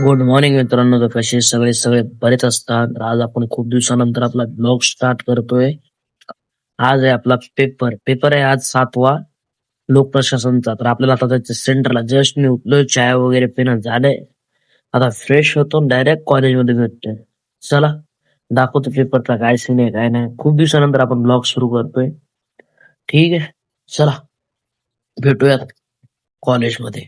Good morning मित्रांनो. तर कसे सगळे सगळे बरेच असतात. आज आपण खूप दिवसानंतर आपला ब्लॉग स्टार्ट करतोय. आज आहे आपला पेपर पेपर आहे आज सातवा लोक प्रशासनचा. तर आपल्याला आता त्याच्या सेंटरला जस्ट मी उठलोय. चाय वगैरे पिणं झालंय. आता फ्रेश होतो डायरेक्ट कॉलेजमध्ये भेटतोय. चला दाखवतो पेपरचा काय सीन आहे काय नाही. खूप दिवसानंतर आपण ब्लॉग सुरू करतोय. ठीक आहे? चला भेटूयात कॉलेजमध्ये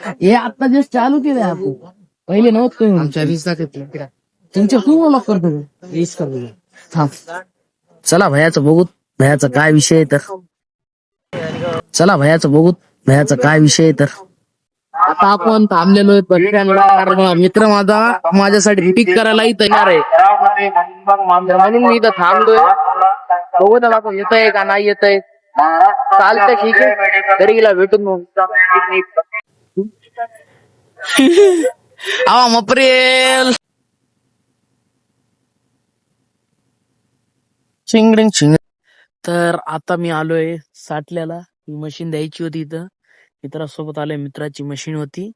हे आता जस्ट चालू केलंय आपण. पहिले नव्हतं तुम्ही आमच्या वीस तुमच्या खूप लॉक करतो वीस करतो थांब चला भयाचं बघू भयाचा काय विषय आहे तर. चला भयाचं बघू भयाचा काय विषय आहे तर. आता आपण थांबलेलो आहे बसस्टँडला कारण मित्र माझा माझ्यासाठी पिक करायलाही तयार आहे. म्हणून मी इथं थांबलोय. बघू ना बाबा येत आहे का नाही येत आहे चालतंय ठीक आहे. घरी गेला भेटून मग. Awang April. चिंगडिंग चिंग तर आता मी आलोय साठल्याला. ही मशीन द्यायची होती इथं. मित्रासोबत आलोय मित्राची मशीन होती.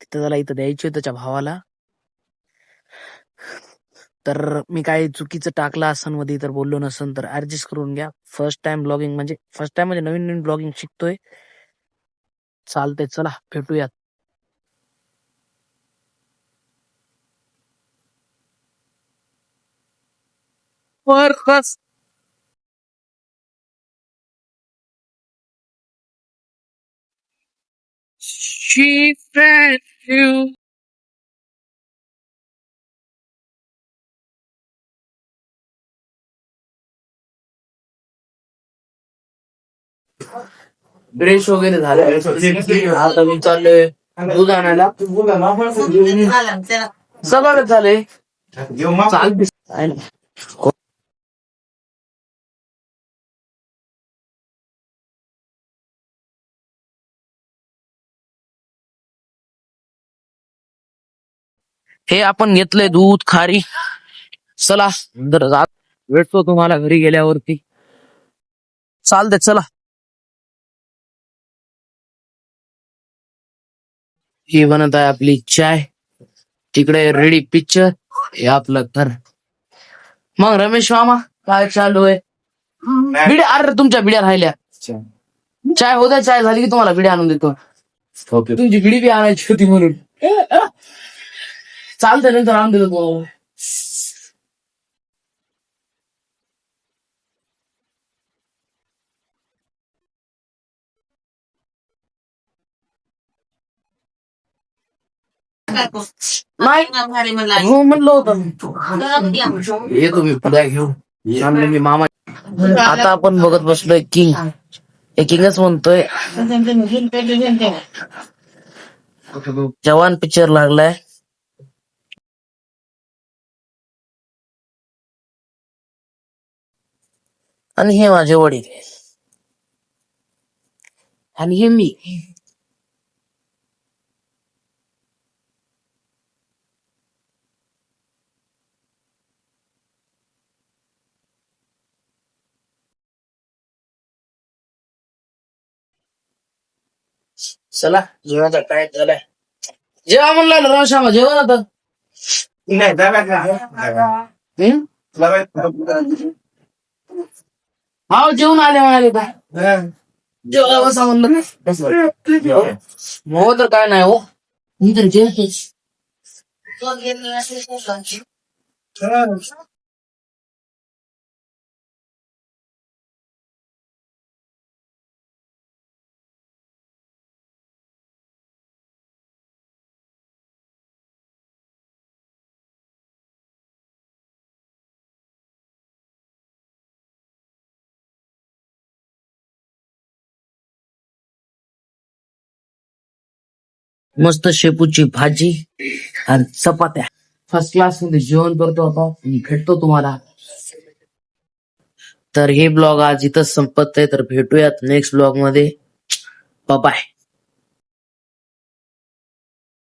तिथं त्याला इथं द्यायची होती त्याच्या भावाला. तर मी काय चुकीचं टाकलं असनमध्ये तर बोललो नसन तर ऍडजस्ट करून घ्या. फर्स्ट टाइम ब्लॉगिंग म्हणजे फर्स्ट टाइम म्हणजे नवीन नवीन ब्लॉगिंग शिकतोय. चालतंय चला भेटूयात बस She fed you. ड्रेस वगैरे झाले. आता मी चाललोय दूध आणायला. सगळं झालंय. नाही. हे आपण घेतलंय दूध खारी. चला भेटतो तुम्हाला घरी गेल्यावरती. चालतंय चला. ही बनत आहे आपली चाय तिकडे रेडी पिक्चर हे आपलं घर. मग रमेश मामा काय चालू आहे? बिड्या अरे तुमच्या बिड्या राहिल्या. चाय होत्या चाय झाली की तुम्हाला बिड्या आणून देतो. तुमची बिडी बी आणायची होती म्हणून. चालतंय नंतर आणून देतो तुम्हाला. नाही हो म्हणलं होतं. ये तुम्ही पुढे घेऊ. आम्ही मी मामा आता आपण बघत बसलोय किंग. हे किंगच म्हणतोय. जवान पिक्चर लागलाय. आणि हे माझे वडील. आणि हे मी. चला जेवणाचा टाइम झालाय जेवा म्हणलं ना श्यामा जेवण आता हम्म? हाव जेवून आले म्हणाले का जेवा बसा म्हणलं हो तर काय नाही हो मी तर जेवतेच मस्त शेपूची भाजी आणि चपात्या. फर्स्ट क्लासमध्ये जेवण करतो आता आणि भेटतो तुम्हाला. तर हे ब्लॉग आज इथंच संपत आहे तर भेटूयात नेक्स्ट ब्लॉगमध्ये. बाय